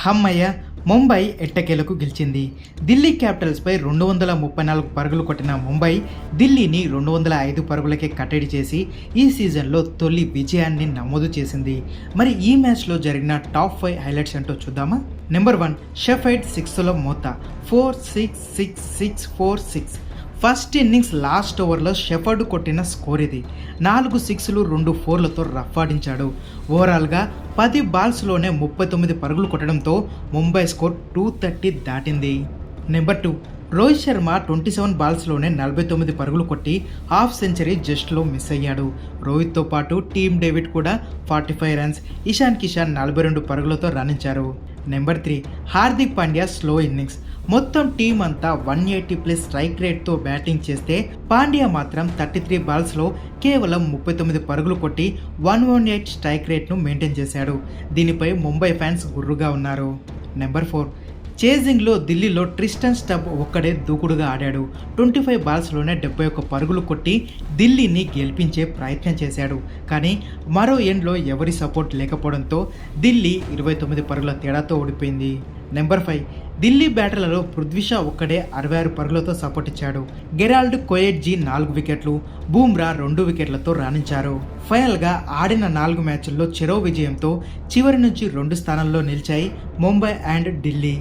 హమ్మయ్య ముంబై ఎట్టకేలకు గెలిచింది. ఢిల్లీ క్యాపిటల్స్పై రెండు వందల ముప్పై నాలుగు పరుగులు కొట్టిన ముంబై ఢిల్లీని రెండు వందల ఐదు పరుగులకే కట్టడి చేసి ఈ సీజన్లో తొలి విజయాన్ని నమోదు చేసింది. మరి ఈ మ్యాచ్లో జరిగిన టాప్ ఫైవ్ హైలైట్స్ ఏంటో చూద్దామా? నెంబర్ వన్ షెఫైడ్ సిక్స్లో మోతా. Four six six six four six. First innings last ఓవర్లో షెఫర్డ్ కొట్టిన స్కోర్ ఇది నాలుగు సిక్స్లు రెండు ఫోర్లతో రఫ్ ఆడించాడు. ఓవరాల్గా పది బాల్స్లోనే ముప్పై తొమ్మిది పరుగులు కొట్టడంతో ముంబై స్కోర్ టూ థర్టీ దాటింది. Number two Rohit Sharma twenty seven బాల్స్లోనే నలభై తొమ్మిది పరుగులు కొట్టి హాఫ్ సెంచరీ జస్ట్లో మిస్ అయ్యాడు. రోహిత్తో పాటు టీమ్ డేవిడ్ కూడా forty five runs Ishan Kishan నలభై రెండు పరుగులతో రాణించారు number three Hardik Pandya slow innings. మొత్తం టీం అంతా వన్ ఎయిటీ ప్లస్ స్ట్రైక్ రేట్తో బ్యాటింగ్ చేస్తే పాండ్యా మాత్రం థర్టీ త్రీ బాల్స్లో కేవలం ముప్పై తొమ్మిది పరుగులు కొట్టి వన్ వన్ ఎయిట్ స్ట్రైక్ రేట్ను మెయింటైన్ చేశాడు. దీనిపై ముంబై ఫ్యాన్స్ గుర్రుగా ఉన్నారు. నెంబర్ ఫోర్ చేజింగ్లో ఢిల్లీలో ట్రిస్టన్ స్టబ్ ఒక్కడే దూకుడుగా ఆడాడు. ట్వంటీ ఫైవ్ బాల్స్లోనే డెబ్బై ఒక్క పరుగులు కొట్టి ఢిల్లీని గెలిపించే ప్రయత్నం చేశాడు. కానీ మరో ఎండ్లో ఎవరి సపోర్ట్ లేకపోవడంతో ఢిల్లీ ఇరవై తొమ్మిది పరుగుల తేడాతో ఓడిపోయింది. నెంబర్ ఫైవ్ ఢిల్లీ బ్యాటర్లలో పృథ్వీషా ఒక్కడే అరవై ఆరు పరుగులతో సపోర్ట్ ఇచ్చాడు. గెరాల్డ్ కోయెట్జీ నాలుగు వికెట్లు బూమ్రా రెండు వికెట్లతో రాణించారు. ఫైనల్గా ఆడిన నాలుగు మ్యాచ్ల్లో చెరో విజయంతో చివరి నుంచి రెండు స్థానాల్లో నిలిచాయి Mumbai and Delhi.